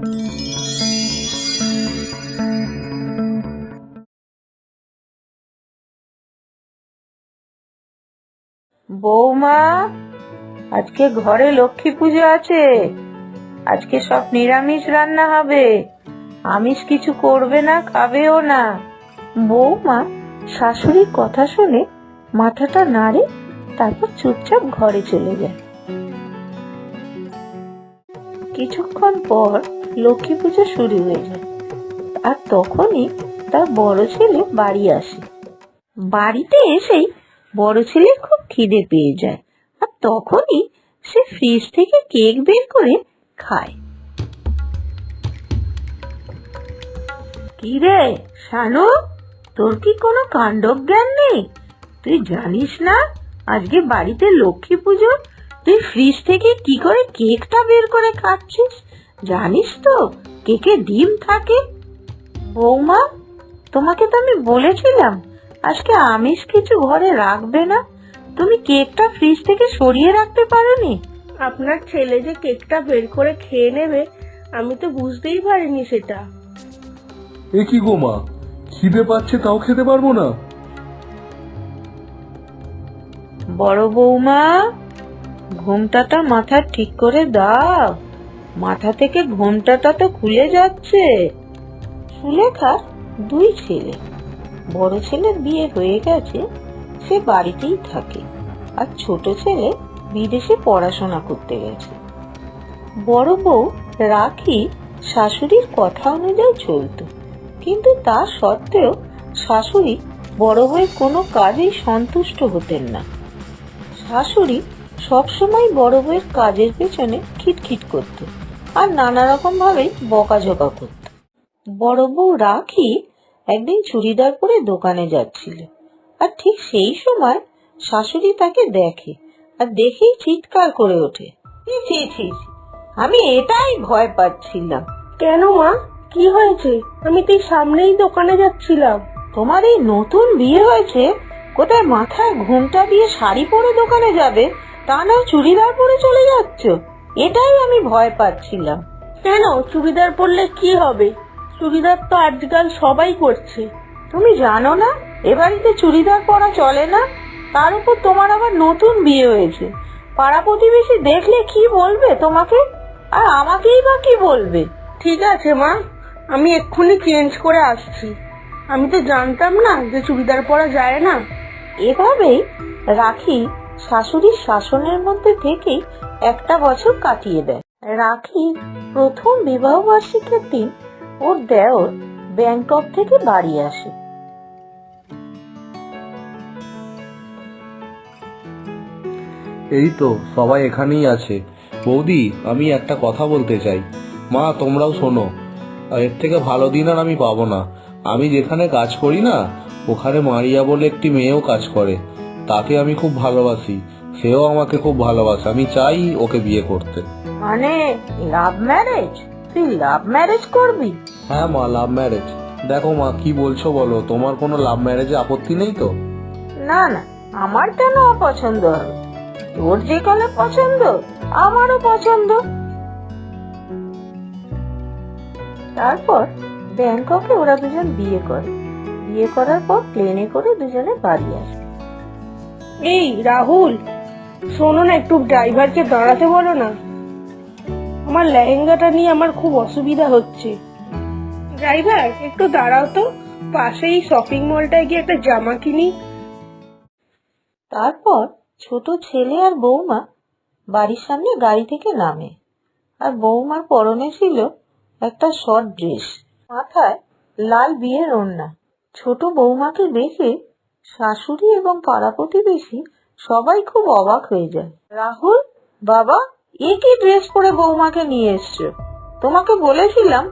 বৌমা, আজকে ঘরে লক্ষ্মী পুজো আছে। আজকে সব নিরামিষ রান্না হবে। আমিষ কিছু করবে না, খাবেও না। বৌমা, শাশুড়ির কথা শুনে মাথাটা নাড়ে, তারপর চুপচাপ ঘরে চলে যায়। কিছুক্ষণ পর লক্ষ্মী পুজো শুরু হয়ে যায়। আর তখনই তার বড় ছেলে বাড়ি আসে। বাড়িতে এসেই বড় ছেলে খুব খিদে পেয়ে যায়। আর তখনই সে ফ্রিজ থেকে কেক বের করে খায়। কি রে শানু, তোর কি কোনো কাণ্ডজ্ঞান নেই? তুই জানিস না, আজকে বাড়িতে লক্ষ্মী পুজো? তুই ফ্রিজ থেকে কি করে কেকটা বের করে খাচ্ছিস? জানিস তো কেকে ডিম থাকে? বৌমা তোমাকে তো আমি বলেছিলাম আজকে আমিষ কিছু ঘরে রাখবে না। তুমি কেকটা ফ্রিজ থেকে সরিয়ে রাখতে পারোনি? আপনার ছেলে যে কেকটা বের করে খেয়ে নেবে আমি তো বুঝতেই পারিনি সেটা। এ কি গো মা খিদে পাচ্ছে তাও খেতে পারব না? বড় বৌমা ঘুমটাটা মাথা ঠিক করে দাও। মাথা থেকে ঘুমটাটা তো খুলে যাচ্ছে। সুলেখার দুই ছেলে। বড় ছেলের বিয়ে হয়ে গেছে, সে বাড়িতেই থাকে। আর ছোট ছেলে বিদেশে পড়াশোনা করতে গেছে। বড় বউ রাখি শাশুড়ির কথা অনুযায়ী চলতো। কিন্তু তা সত্ত্বেও শাশুড়ি বড় হয়ে কোনো কাজেই সন্তুষ্ট হতেন না। শাশুড়ি সবসময় বড় বউয়ের কাজের পেছনে খিটখিট করত। আর নানা রকম ভাবে বকাঝকা করত। বড় বউ রাখি একদিন চুড়িদার পরে দোকানে যাচ্ছিল। আর ঠিক সেই সময় শাশুড়ি তাকে দেখে আর দেখেই চিৎকার করে ওঠে। ছি ছি আমি এটাই ভয় পাচ্ছিলাম। কেন মা? কি হয়েছে? আমি তো সামনেই দোকানে যাচ্ছিলাম। তোমার এই নতুন বিয়ে হয়েছে? কোথায় মাথায় ঘুমটা দিয়ে শাড়ি পরে দোকানে যাবে? তা নয় চুড়িদার পরে চলে যাচ্ছ। এটাই আমি ভয় পাচ্ছিলাম। কেন? চুড়িদার পরলে কি হবে? চুড়িদার তো আজকাল সবাই করছে। তুমি জানো না? এ বাড়িতে চুড়িদার পরা চলে না? তার উপর তোমার আবার নতুন বিয়ে হয়েছে। পাড়া প্রতিবেশী দেখলে কি বলবে তোমাকে? আর আমাকেই বা কি বলবে? ঠিক আছে, মা। আমি এক্ষুনি চেঞ্জ করে আসছি। আমি তো জানতাম না যে চুড়িদার পরা যায় না। এভাবেই রাখি শাশুড়ির শাসনের মধ্যে থেকেই একটা বছর কাটিয়ে দেয়। রাখি প্রথম বিবাহ বার্ষিকের দিন ওর দেওর ব্যাংকক থেকে বাড়ি আসে। এই তো সবাই এখানেই আছে। বৌদি, আমি একটা কথা বলতে চাই। মা, তোমরাও শোনো। এর থেকে ভালো দিন আর আমি পাবো না। আমি যেখানে কাজ করি না, ওখানে মারিয়া বলে একটি মেয়েও কাজ করে। তাকে আমি খুব ভালোবাসি সেও আমাকে খুব ভালোবাসে আমি চাই ওকে বিয়ে করতে। মানে লাভ ম্যারেজ তুই লাভ ম্যারেজ করবি? হ্যাঁ মা লাভ ম্যারেজ দেখো মা কি বলছো বলো তোমার কোনো লাভ ম্যারেজে আপত্তি নেই তো? না না আমার কেন অপছন্দ হবে? তোর যে কালে পছন্দ আমারও পছন্দ। তারপর ব্যাংককে ওরা দুজন বিয়ে করে। বিয়ে করার পর প্লেনে করে দুজনে বাড়ি আসে। এই, রাহুল, শোনো না, একটু ড্রাইভারকে দাঁড়াতে বলো না। আমার লেহেঙ্গাটা নিয়ে আমার খুব অসুবিধা হচ্ছে। ড্রাইভার, একটু দাঁড়াও তো, পাশেই শপিং মলটায় গিয়ে একটা জামা কিনি। তারপর ছোট ছেলে আর বৌমা বাড়ির সামনে গাড়ি থেকে নামে। আর বৌমার পরনে ছিল একটা শর্ট ড্রেস মাথায় লাল বিয়ের ওড়না। ছোট বৌমাকে দেখে শাশুড়ি এবং পাড়া প্রতিবেশী সবাই খুব অবাক হয়ে যায়। রাহুল, বাবা, এ কি ড্রেস পরে বৌমাকে নিয়ে এসছো? তোমাকে বলেছিলাম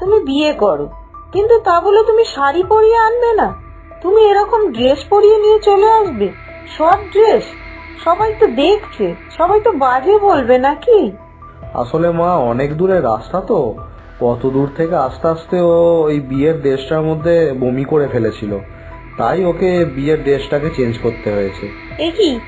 তুমি বিয়ে করো, কিন্তু তা বলে তুমি শাড়ি পরিয়ে আনবে না। তুমি এরকম ড্রেস পরিয়ে নিয়ে চলে আসবে? সব ড্রেস? সবাই তো দেখছে, সবাই তো বাজে বলবে নাকি? আসলে মা, অনেক দূরে রাস্তা তো। কত দূর থেকে আস্তে আস্তে ও ওই বিয়ের ড্রেসটার মধ্যে বমি করে ফেলেছিল। তাই ওকে বিয়ের ড্রেসটাকে চেঞ্জ করতে হয়েছে। এ কি?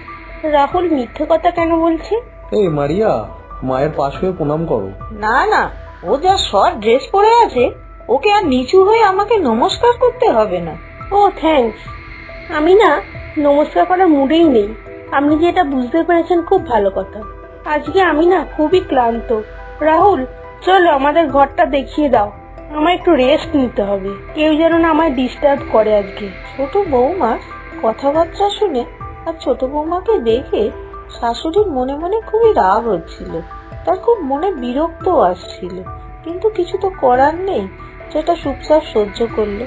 রাহুল মিথ্যে কথা কেন বলছে? এই মারিয়া মায়ের পাশ হয়ে প্রণাম করো। না না ও ও যা শর্ট ড্রেস পরে আছে ওকে আর নিচু হয়ে আমাকে নমস্কার করতে হবে না। Oh thanks. আমি না নমস্কার করার মুডেই নেই। আপনি যে এটা বুঝতে পেরেছেন খুব ভালো কথা। আজকে আমি না খুবই ক্লান্ত। রাহুল চলো আমাদের ঘরটা দেখিয়ে দাও। আমার একটু রেস্ট নিতে হবে। কেউ যেন না আমায় ডিস্টার্ব করে আজকে। ছোট বৌমার কথাবার্তা শুনে আর ছোট বৌমাকে দেখে শাশুড়ির মনে মনে খুবই রাগ হচ্ছিল। তার খুব মনে বিরক্ত আসছিল। কিন্তু কিছু তো করার নেই যেটা চুপচাপ সহ্য করল।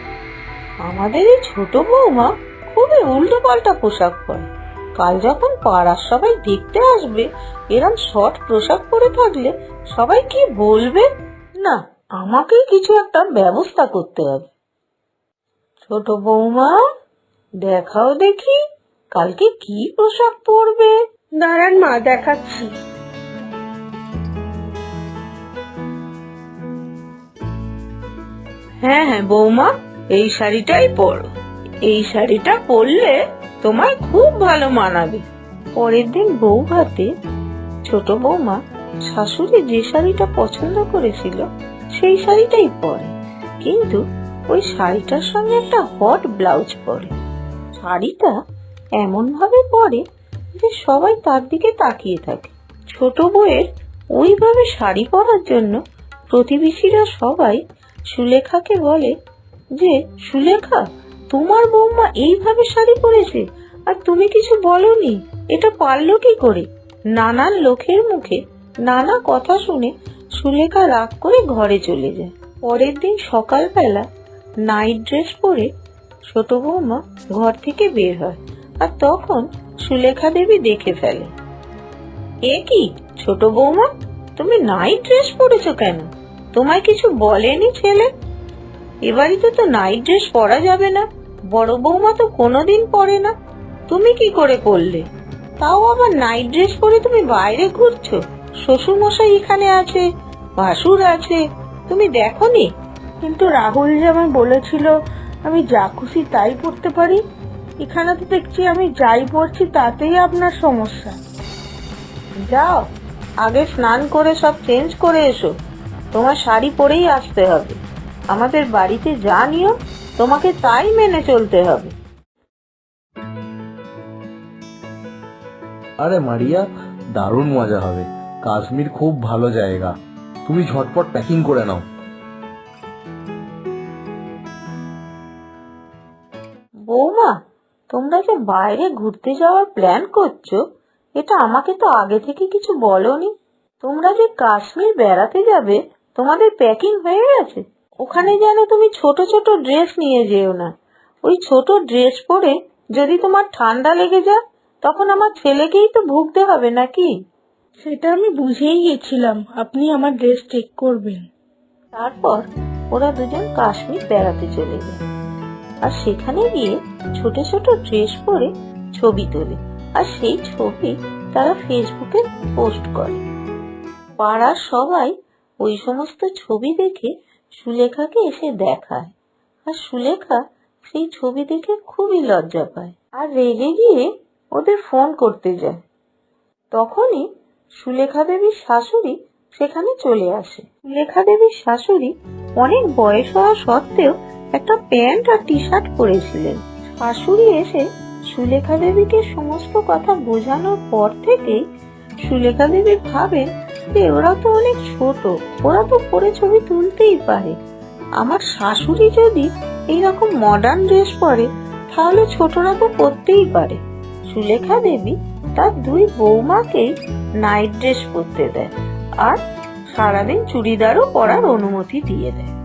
আমাদের এই ছোট বৌমা খুবই উল্টো পাল্টা পোশাক পরে। কাল যখন পাড়ার সবাই দেখতে আসবে, এরম শর্ট পোশাক পরে থাকলে সবাই কি বলবে? না আমাকেই কিছু একটা ব্যবস্থা করতে হবে। ছোট বৌমা দেখাও দেখি কালকে কি পোশাক পরবে? দাঁড়ান মা দেখাচ্ছি। হ্যাঁ হ্যাঁ বৌমা এই শাড়িটাই পরো। এই শাড়িটা পরলে তোমায় খুব ভালো মানাবে। পরের দিন বউ ভাতে ছোট বৌমা শাশুড়ি যে শাড়িটা পছন্দ করেছিল সেই শাড়িটাই পরে। কিন্তু ওই শাড়িটার সঙ্গে একটা হট ব্লাউজ পরে। শাড়িটা এমন ভাবে পরে যে সবাই তার দিকে তাকিয়ে থাকে। ছোট বউয়ের ওইভাবে শাড়ি পরার জন্য প্রতিবেশীরা সবাই সুলেখাকে বলে যে, সুলেখা, তোমার বৌমা এইভাবে শাড়ি পরেছে আর তুমি কিছু বলনি। এটা পারল কি করে? নানান লোকের মুখে নানা কথা শুনে সুলেখা রাগ করে ঘরে চলে যায়। পরের দিন সকালবেলা নাইট ড্রেস পরে ছোট বৌমা ঘর থেকে বের হয় আর তখন সুলেখা দেবী দেখে ফেলে। এ কি, ছোট বৌমা, তুমি নাইট ড্রেস পরেছো কেন? তোমায় কিছু বলেনি ছেলে? এ বাড়িতে তো নাইট ড্রেস পরা যাবে না, বড় বৌমা তো কোনোদিন পরে না। তুমি কি করে পরলে? তাও আবার নাইট ড্রেস পরে তুমি বাইরে ঘুরছো? শ্বশুর মশাই এখানে আছে, ভাসুর আছে, তুমি দেখোনি? কিন্তু রাহুল যে আমায় বলেছিল, আমি যা খুশি তাই পড়তে পারি, এখানে তো দেখছি আমি যাই পড়ছি তাতেই আপনার সমস্যা। যাও, আগে স্নান করে সব চেঞ্জ করে এসো, তোমার শাড়ি পরেই আসতে হবে। আমাদের বাড়িতে যা নিও তোমাকে তাই মেনে চলতে হবে। আরে মারিয়া, দারুণ মজা হবে। কাশ্মীর খুব ভালো জায়গা। তুমি ঝটপট প্যাকিং করে নাও। বৌমা, তোমরা যে বাইরে ঘুরতে যাওয়ার প্ল্যান করছ, এটা আমাকে তো আগে থেকে কিছু বলনি। তোমরা যে কাশ্মীর বেড়াতে যাবে, তোমাদের প্যাকিং হয়ে গেছে। ওখানে যেন তুমি ছোট ছোট ড্রেস নিয়ে যেও না। ওই ছোট ড্রেস পরে যদি তোমার ঠান্ডা লেগে যায়, তখন আমার ছেলেকেই তো ভুগতে হবে নাকি? সেটা আমি বুঝেই গেছিলাম। আপনি আমার ড্রেস চেক করবেন। তারপর ওরা দুজন কাশ্মীর বেড়াতে চলে যায় আর সেখানে গিয়ে ছোট ছোট ড্রেস পরে ছবি তোলে। আর সেই ছবি তারা ফেসবুকে পোস্ট করে। পাড়ার সবাই ওই সমস্ত ছবি দেখে সুলেখাকে এসে দেখায়। আর সুলেখা সেই ছবি দেখে খুবই লজ্জা পায়। আর রেগে গিয়ে ওদের ফোন করতে যায়। তখনই সুলেখা দেবীর শাশুড়ি সেখানে চলে আসে। সুলেখা দেবীর শাশুড়ি অনেক বয়স হওয়া সত্ত্বেও একটা প্যান্ট আর টি শার্ট পরেছিলেন। শাশুড়ি এসে সুলেখা দেবীকে সমস্ত কথা বোঝানোর পর থেকেই সুলেখা দেবী ভাবেন যে ওরা তো অনেক ছোট, ওরা তো পরে ছবি তুলতেই পারে। আমার শাশুড়ি যদি এইরকম মডার্ন ড্রেস পরে, তাহলে ছোটরা তো পরতেই পারে। সুলেখা দেবী তার দুই বৌমাকেই নাইট ড্রেস পরতে দেয় আর সারাদিন চুড়িদারও পরার অনুমতি দিয়ে দেয়।